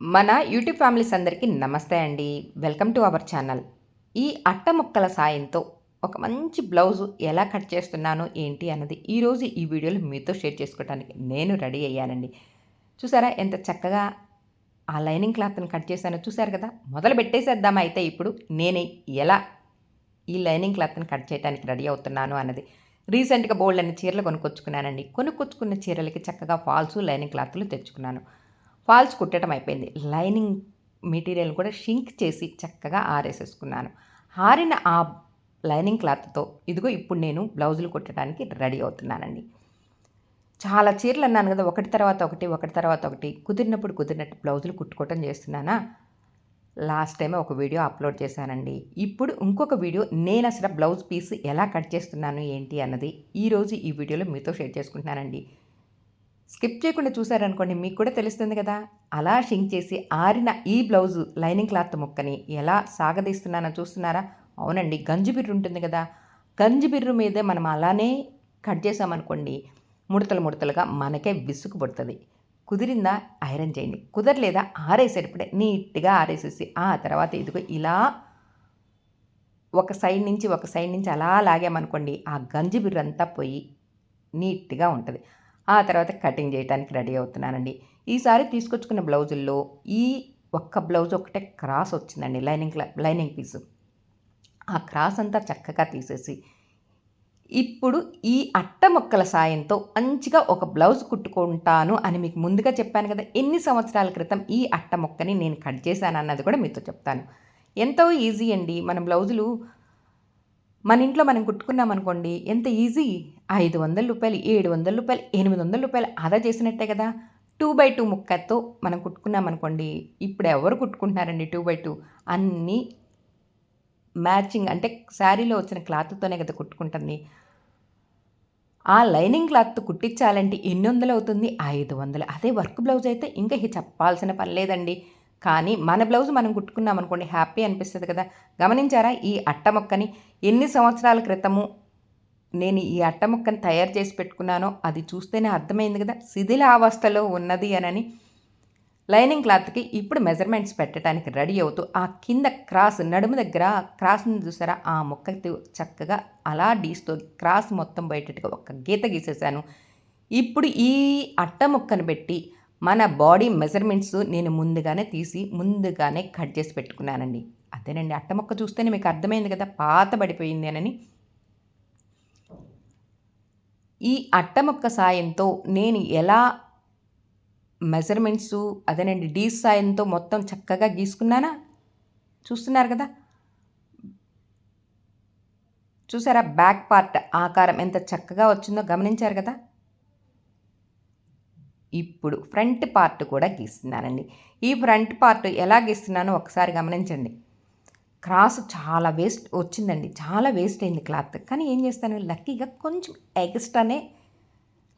మన YouTube families అందరికీ నమస్తే అండి. Welcome to our channel. ఈ అట్ట ముక్కల సాయంతో ఒక మంచి బ్లౌజు ఎలా కట్ చేస్తున్నానో ఏంటి అన్నది ఈరోజు ఈ వీడియోలో మీతో షేర్ చేసుకోవడానికి నేను రెడీ అయ్యానండి. చూసారా ఎంత చక్కగా ఆ లైనింగ్ క్లాత్ని కట్ చేశానో చూసారు కదా? మొదలు పెట్టేసేద్దామా అయితే ఇప్పుడు నేను ఎలా ఈ లైనింగ్ క్లాత్ని కట్ చేయడానికి రెడీ అవుతున్నాను అన్నది. రీసెంట్గా బోల్డ్ అన్ని చీరలు కొనుక్కొచ్చుకున్నానండి. కొనుక్కొచ్చుకున్న చీరలకి చక్కగా ఫాల్స్ లైనింగ్ క్లాత్లు తెచ్చుకున్నాను. ఫాల్స్ కుట్టడం అయిపోయింది. లైనింగ్ మెటీరియల్ కూడా షింక్ చేసి చక్కగా ఆరేసేసుకున్నాను. ఆరిన ఆ లైనింగ్ క్లాత్తో ఇదిగో ఇప్పుడు నేను బ్లౌజులు కుట్టడానికి రెడీ అవుతున్నానండి. చాలా చీరలు అన్నాను కదా ఒకటి తర్వాత ఒకటి ఒకటి తర్వాత ఒకటి కుదిరినప్పుడు కుదిరినట్టు బ్లౌజులు కుట్టుకోవటం చేస్తున్నానా? లాస్ట్ టైం ఒక వీడియో అప్లోడ్ చేశానండి. ఇప్పుడు ఇంకొక వీడియో నేను అసలు బ్లౌజ్ పీస్ ఎలా కట్ చేస్తున్నాను ఏంటి అన్నది ఈరోజు ఈ వీడియోలో మీతో షేర్ చేసుకుంటున్నానండి. స్కిప్ చేయకుండా చూసారనుకోండి మీకు కూడా తెలుస్తుంది కదా. అలా షింక్ చేసి ఆరిన ఈ బ్లౌజు లైనింగ్ క్లాత్ ముక్కని ఎలా సాగదీస్తున్నానో చూస్తున్నారా? అవునండి గంజి బిర్రు ఉంటుంది కదా. గంజి బిర్రు మీదే మనం అలానే కట్ చేసామనుకోండి ముడతలు ముడతలుగా మనకే విసుగు పడుతుంది. కుదిరిందా? ఐరన్ చేయండి. కుదరలేదా? ఆరేసేటప్పుడే నీట్గా ఆరేసేసి ఆ తర్వాత ఇదిగో ఇలా ఒక సైడ్ నుంచి ఒక సైడ్ నుంచి అలా లాగామనుకోండి ఆ గంజి బిర్రు అంతా పోయి నీట్గా ఉంటుంది. ఆ తర్వాత కటింగ్ చేయడానికి రెడీ అవుతున్నానండి. ఈసారి తీసుకొచ్చుకున్న బ్లౌజుల్లో ఈ ఒక్క బ్లౌజ్ ఒకటే క్రాస్ వచ్చిందండి లైనింగ్ లైనింగ్ పీసు. ఆ క్రాస్ అంతా చక్కగా తీసేసి ఇప్పుడు ఈ అట్ట మొక్కల సాయంతో మంచిగా ఒక బ్లౌజ్ కుట్టుకుంటాను అని మీకు ముందుగా చెప్పాను కదా ఎన్ని సంవత్సరాల క్రితం ఈ అట్ట మొక్కని నేను కట్ చేశాను అన్నది కూడా మీతో చెప్తాను. ఎంతో ఈజీ అండి మన బ్లౌజులు మన ఇంట్లో మనం కుట్టుకున్నాం అనుకోండి ఎంత ఈజీ? ఐదు వందల రూపాయలు ఏడు వందల రూపాయలు ఎనిమిది వందల రూపాయలు ఆదా చేసినట్టే కదా? టూ బై టూ ముక్కతో మనం కుట్టుకున్నాం అనుకోండి ఇప్పుడు ఎవరు కుట్టుకుంటున్నారండి టూ బై టూ? అన్నీ మ్యాచింగ్ అంటే శారీలో వచ్చిన క్లాత్తోనే కదా కుట్టుకుంటుంది. ఆ లైనింగ్ క్లాత్ కుట్టించాలంటే ఎన్ని వందలు అవుతుంది? ఐదు వందలు. అదే వర్క్ బ్లౌజ్ అయితే ఇంకా చెప్పాల్సిన పని లేదండి. కానీ మన బ్లౌజ్ మనం కుట్టుకున్నాం అనుకోండి హ్యాపీ అనిపిస్తుంది కదా. గమనించారా? ఈ అట్ట మొక్కని ఎన్ని సంవత్సరాల క్రితము నేను ఈ అట్టముక్కని తయారు చేసి పెట్టుకున్నానో అది చూస్తేనే అర్థమైంది కదా. శిథిలావస్థలో ఉన్నది అనని లైనింగ్ క్లాత్కి ఇప్పుడు మెజర్మెంట్స్ పెట్టడానికి రెడీ అవుతూ ఆ కింద క్రాస్ నడుము దగ్గర క్రాస్ని చూసారా? ఆ మొక్కకి చక్కగా అలా డీస్తో క్రాస్ మొత్తం బయటట్టుగా ఒక గీత గీసేసాను. ఇప్పుడు ఈ అట్ట మొక్కను పెట్టి మన బాడీ మెజర్మెంట్స్ నేను ముందుగానే తీసి ముందుగానే కట్ చేసి పెట్టుకున్నానండి. అదేనండి అట్ట మొక్క చూస్తేనే మీకు అర్థమైంది కదా పాత పడిపోయింది అని ఈ అట్ట మొక్క సాయంతో నేను ఎలా మెజర్మెంట్స్ అదేనండి డీ సాయంతో మొత్తం చక్కగా గీసుకున్నానా? చూస్తున్నారు కదా? చూసారా బ్యాక్ పార్ట్ ఆకారం ఎంత చక్కగా వచ్చిందో గమనించారు కదా? ఇప్పుడు ఫ్రంట్ పార్ట్ కూడా గీస్తున్నానండి. ఈ ఫ్రంట్ పార్ట్ ఎలా గీస్తున్నానో ఒకసారి గమనించండి. క్రాస్ చాలా వేస్ట్ వచ్చిందండి. చాలా వేస్ట్ అయింది క్లాత్. కానీ ఏం చేస్తాను? లక్కీగా కొంచెం ఎక్స్ట్రానే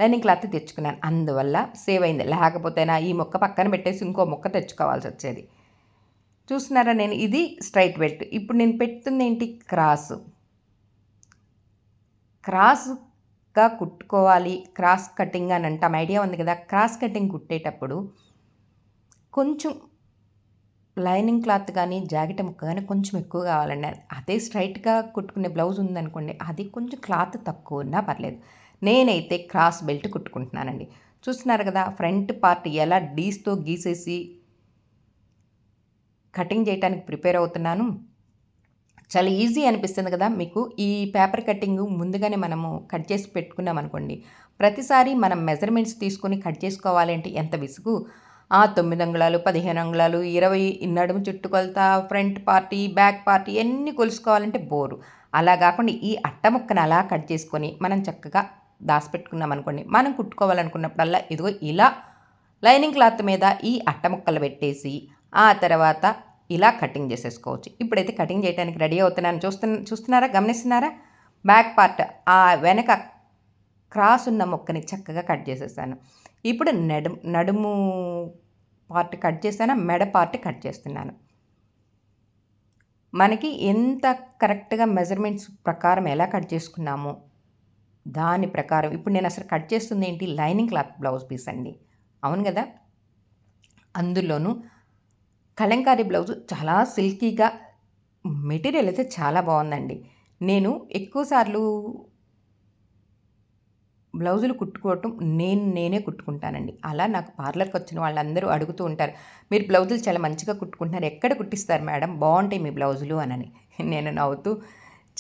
లైనింగ్ క్లాత్ తెచ్చుకున్నాను. అందువల్ల సేవ్ అయింది. లేకపోతేనా ఈ మొక్క పక్కన పెట్టేసి ఇంకో మొక్క తెచ్చుకోవాల్సి వచ్చేది. చూస్తున్నారా నేను? ఇది స్ట్రైట్ బెల్ట్. ఇప్పుడు నేను పెడుతుంది ఏంటి? క్రాస్. క్రాస్ గా కుట్టుకోవాలి. క్రాస్ కటింగ్ అని అంటాం. ఐడియా ఉంది కదా? క్రాస్ కటింగ్ కుట్టేటప్పుడు కొంచెం లైనింగ్ క్లాత్ కానీ జాకెట్ ముక్క కానీ కొంచెం ఎక్కువ కావాలండి. అదే స్ట్రైట్గా కుట్టుకునే బ్లౌజ్ ఉందనుకోండి అది కొంచెం క్లాత్ తక్కువ ఉన్నా పర్లేదు. నేనైతే క్రాస్ బెల్ట్ కుట్టుకుంటున్నానండి. చూస్తున్నారు కదా? ఫ్రంట్ పార్ట్ ఎలా డీస్తో గీసేసి కటింగ్ చేయడానికి ప్రిపేర్ అవుతున్నాను. చాలా ఈజీ అనిపిస్తుంది కదా మీకు. ఈ పేపర్ కటింగ్ ముందుగానే మనము కట్ చేసి పెట్టుకున్నాం అనుకోండి ప్రతిసారి మనం మెజర్మెంట్స్ తీసుకొని కట్ చేసుకోవాలంటే ఎంత విసుగు. ఆ తొమ్మిది అంగుళాలు పదిహేను అంగుళాలు ఇరవై నడుము చుట్టుకొలత ఫ్రంట్ పార్టీ బ్యాక్ పార్టీ ఎన్ని కొలుసుకోవాలంటే బోరు. అలా కాకుండా ఈ అట్ట ముక్కను అలా కట్ చేసుకొని మనం చక్కగా దాచిపెట్టుకున్నాం అనుకోండి మనం కుట్టుకోవాలనుకున్నప్పుడల్లా ఇదిగో ఇలా లైనింగ్ క్లాత్ మీద ఈ అట్ట ముక్కలు పెట్టేసి ఆ తర్వాత ఇలా కటింగ్ చేసేసుకోవచ్చు. ఇప్పుడైతే కటింగ్ చేయడానికి రెడీ అవుతున్నాను. చూస్తున్న చూస్తున్నారా? గమనిస్తున్నారా? బ్యాక్ పార్ట్ ఆ వెనక క్రాస్ ఉన్న మొక్కని చక్కగా కట్ చేసేసాను. ఇప్పుడు నడుము నడుము పార్ట్ కట్ చేశాను? మెడ పార్ట్ కట్ చేస్తున్నాను. మనకి ఎంత కరెక్ట్గా మెజర్మెంట్స్ ప్రకారం ఎలా కట్ చేసుకున్నామో దాని ప్రకారం. ఇప్పుడు నేను అసలు కట్ చేస్తుంది ఏంటి? లైనింగ్ క్లాత్ బ్లౌజ్ పీస్ అండి. అవును కదా? అందులోనూ కలంకారీ బ్లౌజు చాలా సిల్కీగా మెటీరియల్ అయితే చాలా బాగుందండి. నేను ఎక్కువసార్లు బ్లౌజులు కుట్టుకోవటం నేను నేనే కుట్టుకుంటానండి. అలా నాకు పార్లర్కి వచ్చిన వాళ్ళందరూ అడుగుతూ ఉంటారు మీరు బ్లౌజులు చాలా మంచిగా కుట్టుకుంటున్నారు ఎక్కడ కుట్టిస్తారు మేడం? బాగుంటాయి మీ బ్లౌజులు అనని. నేను నవ్వుతూ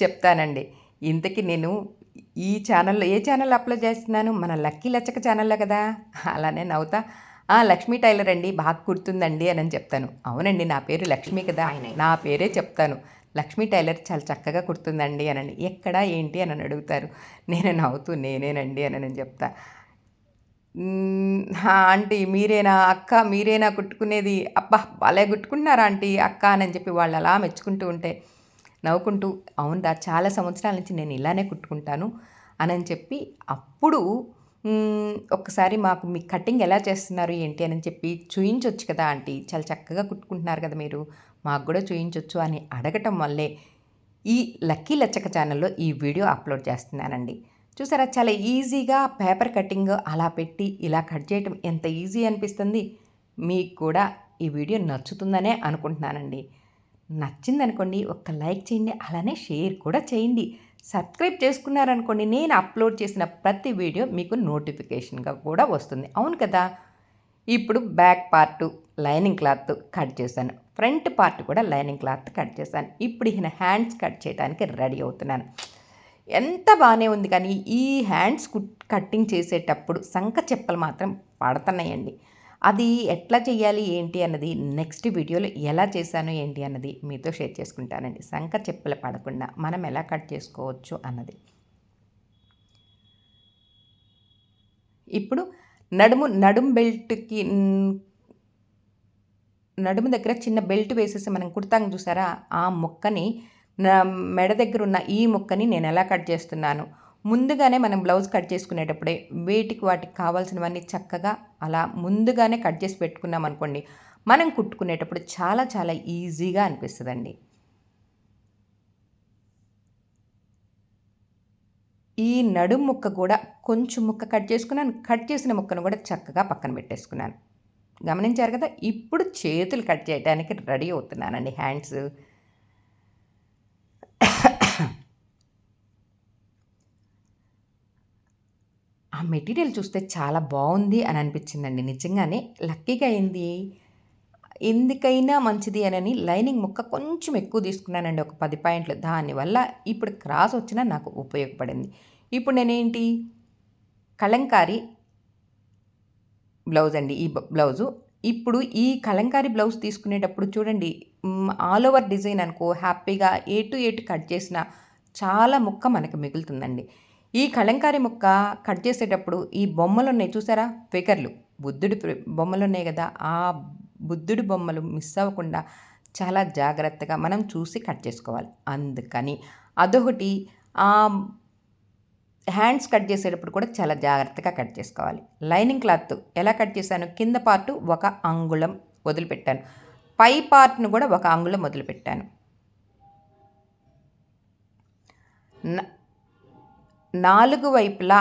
చెప్తానండి. ఇంతకీ నేను ఈ ఛానల్లో ఏ ఛానల్ అప్లోడ్ చేస్తున్నాను? మన లక్కీ లచ్చక ఛానల్లో కదా? అలానే నవ్వుతా. లక్ష్మీ టైలర్ అండి బాగా కుడుతుందండి అని చెప్తాను. అవునండి నా పేరు లక్ష్మి కదా నా పేరే చెప్తాను. లక్ష్మీ టైలర్ చాలా చక్కగా కుడుతుందండి అని ఎక్కడ ఏంటి? అని అడుగుతారు. నేను నవ్వుతూ నేనేనండి అని నేను చెప్తా ఆంటీ మీరేనా అక్క? మీరేనా కుట్టుకునేది? అబ్బా భలే కుట్టుకుంటున్నారా ఆంటీ అక్క? అని చెప్పి వాళ్ళు అలా మెచ్చుకుంటూ ఉంటే నవ్వుకుంటూ అవునరా చాలా సంవత్సరాల నుంచి నేను ఇలానే కుట్టుకుంటాను అని చెప్పి అప్పుడు ఒక్కసారి మాకు మీ కటింగ్ ఎలా చేస్తున్నారు ఏంటి అని చెప్పి చూయించవచ్చు కదా ఆంటీ. చాలా చక్కగా కుట్టుకుంటున్నారు కదా మీరు. మాకు కూడా చూయించవచ్చు అని అడగటం వల్లే ఈ లక్కీ లచ్చక ఛానల్లో ఈ వీడియో అప్లోడ్ చేస్తున్నానండి. చూసారా చాలా ఈజీగా పేపర్ కటింగ్ అలా పెట్టి ఇలా కట్ చేయటం ఎంత ఈజీ అనిపిస్తుంది? మీకు కూడా ఈ వీడియో నచ్చుతుందనే అనుకుంటున్నానండి. నచ్చిందనుకోండి ఒక్క లైక్ చేయండి అలానే షేర్ కూడా చేయండి. సబ్స్క్రైబ్ చేసుకున్నారనుకోండి నేను అప్లోడ్ చేసిన ప్రతి వీడియో మీకు నోటిఫికేషన్గా కూడా వస్తుంది. అవును కదా? ఇప్పుడు back part lining cloth cut చేశాను. ఫ్రంట్ పార్ట్ కూడా లైనింగ్ క్లాత్ కట్ చేశాను. ఇప్పుడు ఈయన హ్యాండ్స్ కట్ చేయడానికి రెడీ అవుతున్నాను. ఎంత బాగానే ఉంది కానీ ఈ హ్యాండ్స్ కట్టింగ్ చేసేటప్పుడు సంఖ చెప్పలు మాత్రం పడుతున్నాయండి. అది ఎట్లా చేయాలి ఏంటి అన్నది నెక్స్ట్ వీడియోలో ఎలా చేశాను ఏంటి అన్నది మీతో షేర్ చేసుకుంటానండి. సంక చెప్పులు పడకుండా మనం ఎలా కట్ చేసుకోవచ్చు అన్నది. ఇప్పుడు నడుము నడుము బెల్ట్కి నడుము దగ్గర చిన్న బెల్ట్ వేసేసి మనం కుడతాం చూసారా? ఆ ముక్కని మెడ దగ్గర ఉన్న ఈ ముక్కని నేను ఎలా కట్ చేస్తున్నాను? ముందుగానే మనం బ్లౌజ్ కట్ చేసుకునేటప్పుడే వేటికి వాటికి కావాల్సినవన్నీ చక్కగా అలా ముందుగానే కట్ చేసి పెట్టుకున్నాం అనుకోండి మనం కుట్టుకునేటప్పుడు చాలా చాలా ఈజీగా అనిపిస్తుందండి. ఈ నడుం ముక్క కూడా కొంచెం ముక్క కట్ చేసుకున్నాను కట్ చేసిన ముక్కను కూడా చక్కగా పక్కన పెట్టేసుకున్నాను. గమనించారు కదా ఇప్పుడు చేతులు కట్ చేయడానికి రెడీ అవుతున్నానండి హ్యాండ్స్. ఆ మెటీరియల్ చూస్తే చాలా బాగుంది అని అనిపించిందండి. నిజంగానే లక్కీగా అయింది. ఎందుకైనా మంచిది అని లైనింగ్ ముక్క కొంచెం ఎక్కువ తీసుకున్నానండి. ఒక పది పాయింట్లు. దానివల్ల ఇప్పుడు క్రాస్ వచ్చినా నాకు ఉపయోగపడింది. ఇప్పుడు నేనేంటి? కలంకారీ బ్లౌజ్ అండి. ఈ బ్లౌజు. ఇప్పుడు ఈ కలంకారీ బ్లౌజ్ తీసుకునేటప్పుడు చూడండి ఆల్ ఓవర్ డిజైన్ అనుకో హ్యాపీగా ఏ టు ఎటు కట్ చేసిన చాలా ముక్క మనకు మిగులుతుందండి. ఈ కలంకారీ ముక్క కట్ చేసేటప్పుడు ఈ బొమ్మలు ఉన్నాయి చూసారా? ఫిగర్లు బుద్ధుడి బొమ్మలు ఉన్నాయి కదా ఆ బుద్ధుడి బొమ్మలు మిస్ అవ్వకుండా చాలా జాగ్రత్తగా మనం చూసి కట్ చేసుకోవాలి. అందుకని అదొకటి ఆ హ్యాండ్స్ కట్ చేసేటప్పుడు కూడా చాలా జాగ్రత్తగా కట్ చేసుకోవాలి. లైనింగ్ క్లాత్ ఎలా కట్ చేశాను? కింద పార్టు ఒక అంగుళం వదిలిపెట్టాను. పై పార్ట్ను కూడా ఒక అంగుళం వదిలిపెట్టాను. నాలుగు వైపులా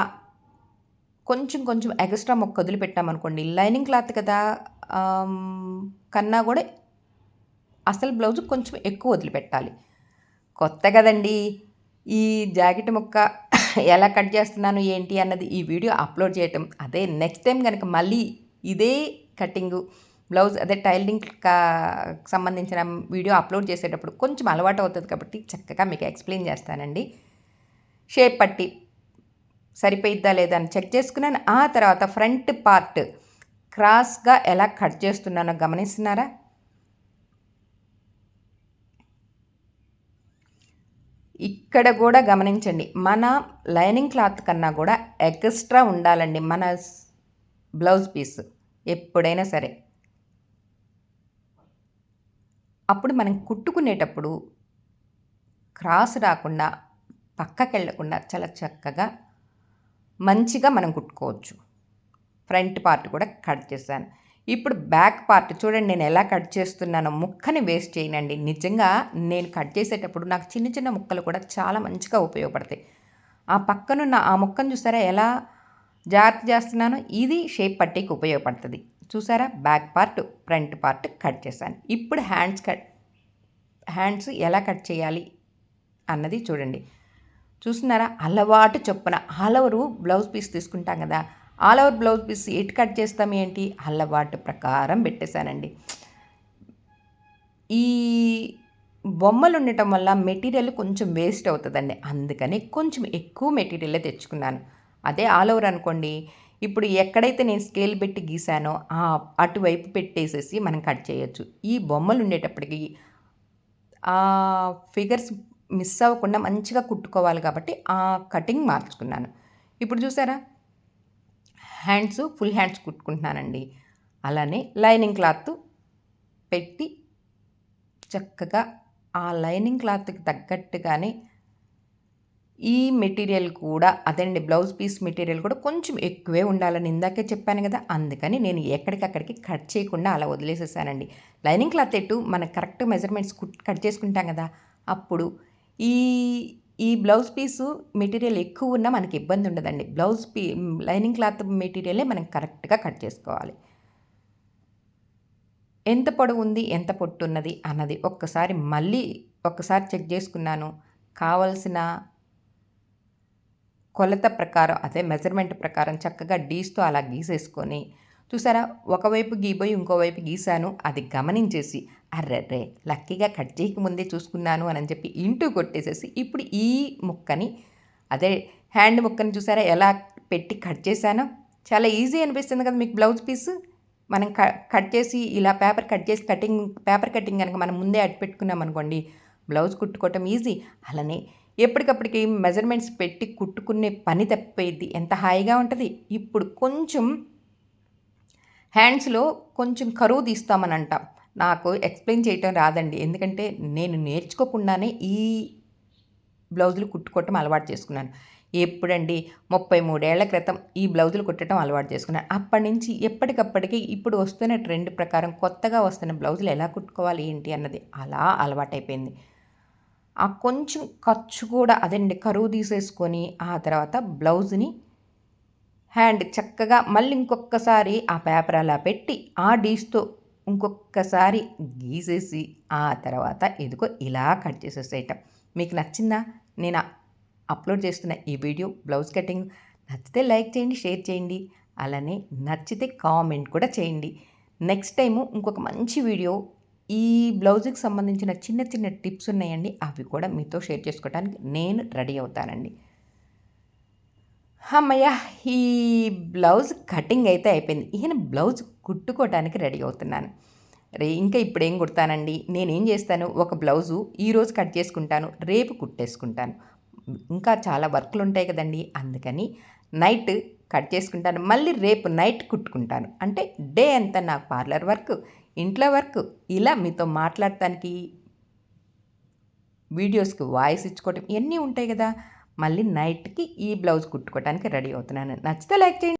కొంచెం కొంచెం ఎక్స్ట్రా మొక్క వదిలిపెట్టామనుకోండి లైనింగ్ క్లాత్ కదా కన్నా కూడా అసలు బ్లౌజ్ కొంచెం ఎక్కువ వదిలిపెట్టాలి కొత్త కదండి ఈ జాకెట్ ముక్క ఎలా కట్ చేస్తున్నాను ఏంటి అన్నది ఈ వీడియో అప్లోడ్ చేయటం. అదే నెక్స్ట్ టైం కనుక మళ్ళీ ఇదే కటింగ్ బ్లౌజ్ అదే టైలింగ్ సంబంధించిన వీడియో అప్లోడ్ చేసేటప్పుడు కొంచెం అలవాటు అవుతుంది కాబట్టి చక్కగా మీకు ఎక్స్ప్లెయిన్ చేస్తానండి. షేప్ పట్టి సరిపోయిద్దా లేదా అని చెక్ చేసుకున్నాను. ఆ తర్వాత ఫ్రంట్ పార్ట్ క్రాస్గా ఎలా కట్ చేస్తున్నానో గమనిస్తున్నారా? ఇక్కడ కూడా గమనించండి. మన లైనింగ్ క్లాత్ కన్నా కూడా ఎక్స్ట్రా ఉండాలండి మన బ్లౌజ్ పీస్ ఎప్పుడైనా సరే. అప్పుడు మనం కుట్టుకునేటప్పుడు క్రాస్ రాకుండా పక్కకి వెళ్ళకుండా చాలా చక్కగా మంచిగా మనం కుట్టుకోవచ్చు. ఫ్రంట్ పార్ట్ కూడా కట్ చేశాను. ఇప్పుడు బ్యాక్ పార్ట్ చూడండి నేను ఎలా కట్ చేస్తున్నానో ముక్కని వేస్ట్ చేయనండి. నిజంగా నేను కట్ చేసేటప్పుడు నాకు చిన్న చిన్న ముక్కలు కూడా చాలా మంచిగా ఉపయోగపడతాయి. ఆ పక్కనున్న ఆ ముక్కను చూసారా ఎలా జాగ్రత్త చేస్తున్నానో? ఇది షేప్ పట్టేకి ఉపయోగపడుతుంది. చూసారా? Back part front part cut చేశాను. ఇప్పుడు హ్యాండ్స్ కట్ హ్యాండ్స్ ఎలా కట్ చేయాలి అన్నది చూడండి. చూస్తున్నారా? అలవాటు చొప్పున. ఆల్ ఓవర్ బ్లౌజ్ పీస్ తీసుకుంటాం కదా. ఆల్ ఓవర్ బ్లౌజ్ పీస్ ఎటు కట్ చేస్తాం ఏంటి? అలవాటు ప్రకారం పెట్టేశానండి. ఈ బొమ్మలు ఉండటం వల్ల మెటీరియల్ కొంచెం వేస్ట్ అవుతుందండి. అందుకని కొంచెం ఎక్కువ మెటీరియలే తెచ్చుకున్నాను. అదే ఆల్ ఓవర్ అనుకోండి. ఇప్పుడు ఎక్కడైతే నేను స్కేల్ పెట్టి గీసానో ఆ అటువైపు పెట్టేసేసి మనం కట్ చేయొచ్చు. ఈ బొమ్మలు ఉండేటప్పటికి ఆ ఫిగర్స్ మిస్ అవ్వకుండా మంచిగా కుట్టుకోవాలి కాబట్టి ఆ కటింగ్ మార్చుకున్నాను. ఇప్పుడు చూసారా? హ్యాండ్స్ ఫుల్ హ్యాండ్స్ కుట్టుకుంటున్నానండి. అలానే లైనింగ్ క్లాత్ పెట్టి చక్కగా ఆ లైనింగ్ క్లాత్కి తగ్గట్టుగానే ఈ మెటీరియల్ కూడా అదండి బ్లౌజ్ పీస్ మెటీరియల్ కూడా కొంచెం ఎక్కువే ఉండాలని ఇందాకే చెప్పాను కదా అందుకని నేను ఎక్కడికక్కడికి కట్ చేయకుండా అలా వదిలేసేసానండి. లైనింగ్ క్లాత్ ఎట్టు మనకు కరెక్ట్ మెజర్మెంట్స్ కట్ చేసుకుంటాం కదా అప్పుడు ఈ ఈ బ్లౌజ్ పీసు మెటీరియల్ ఎక్కువ ఉన్నా మనకి ఇబ్బంది ఉండదండి. బ్లౌజ్ పీ లైనింగ్ క్లాత్ మెటీరియలే మనం కరెక్ట్గా కట్ చేసుకోవాలి. ఎంత పొడవు ఉంది ఎంత పొట్టు ఉన్నది అన్నది ఒక్కసారి మళ్ళీ ఒక్కసారి చెక్ చేసుకున్నాను. కావలసిన కొలత ప్రకారం అదే మెజర్మెంట్ ప్రకారం చక్కగా డీస్తో అలా గీసేసుకొని చూసారా? ఒకవైపు గీపోయి ఇంకోవైపు గీశాను. అది గమనించేసి అర్రర్రే లక్కీగా కట్ చేయక ముందే చూసుకున్నాను అని చెప్పి ఇంటూ కొట్టేసేసి ఇప్పుడు ఈ ముక్కని అదే హ్యాండ్ ముక్కని చూసారా ఎలా పెట్టి కట్ చేశానో? చాలా ఈజీ అనిపిస్తుంది కదా మీకు బ్లౌజ్ పీస్. మనం కట్ చేసి ఇలా పేపర్ కట్ చేసి కటింగ్ పేపర్ కటింగ్ కనుక మనం ముందే అట్టు పెట్టుకున్నాం అనుకోండి బ్లౌజ్ కుట్టుకోవటం ఈజీ. అలానే ఎప్పటికప్పటికి మెజర్మెంట్స్ పెట్టి కుట్టుకునే పని తప్పేది ఎంత హాయిగా ఉంటుంది? ఇప్పుడు కొంచెం హ్యాండ్స్లో కొంచెం కరువు తీస్తామని అంటాం నాకు ఎక్స్ప్లెయిన్ చేయటం రాదండి. ఎందుకంటే నేను నేర్చుకోకుండానే ఈ బ్లౌజులు కుట్టుకోవటం అలవాటు చేసుకున్నాను. ఎప్పుడండి? ముప్పై మూడేళ్ళ క్రితం ఈ బ్లౌజులు కుట్టడం అలవాటు చేసుకున్నాను. అప్పటి నుంచి ఎప్పటికప్పటికి ఇప్పుడు వస్తున్న ట్రెండ్ ప్రకారం కొత్తగా వస్తున్న బ్లౌజులు ఎలా కుట్టుకోవాలి ఏంటి అన్నది అలా అలవాటైపోయింది. ఆ కొంచెం ఖర్చు కూడా అదండి. కరువు తీసేసుకొని ఆ తర్వాత బ్లౌజ్ని హ్యాండ్ చక్కగా మళ్ళీ ఇంకొకసారి ఆ పేపర్ అలా పెట్టి ఆ డీస్తో ఇంకొకసారి గీసేసి ఆ తర్వాత ఎదుగో ఇలా కట్ చేసేసేయటం. మీకు నచ్చిందా? నేను అప్లోడ్ చేస్తున్న ఈ వీడియో బ్లౌజ్ కటింగ్ నచ్చితే లైక్ చేయండి షేర్ చేయండి అలానే నచ్చితే కామెంట్ కూడా చేయండి. నెక్స్ట్ టైము ఇంకొక మంచి వీడియో. ఈ బ్లౌజ్కి సంబంధించిన చిన్న చిన్న టిప్స్ ఉన్నాయండి అవి కూడా మీతో షేర్ చేసుకోవడానికి నేను రెడీ అవుతానండి. అమ్మయ్య ఈ బ్లౌజ్ కటింగ్ అయితే అయిపోయింది. ఈయన బ్లౌజ్ కుట్టుకోవడానికి రెడీ అవుతున్నాను. రే ఇంకా ఇప్పుడు ఏం కుడతానండి? నేనేం చేస్తాను? ఒక బ్లౌజు ఈరోజు కట్ చేసుకుంటాను రేపు కుట్టేసుకుంటాను. ఇంకా చాలా వర్క్లు ఉంటాయి కదండి అందుకని నైట్ కట్ చేసుకుంటాను. మళ్ళీ రేపు నైట్ కుట్టుకుంటాను. అంటే డే అంతా నాకు పార్లర్ వర్క్ ఇంట్లో వర్క్ ఇలా మీతో మాట్లాడటానికి వీడియోస్కి వాయిస్ ఇచ్చుకోవటం ఇవన్నీ ఉంటాయి కదా. మళ్ళీ నైట్కి ఈ బ్లౌజ్ కుట్టుకోవడానికి రెడీ అవుతున్నాను. నచ్చితే లైక్ చేయండి.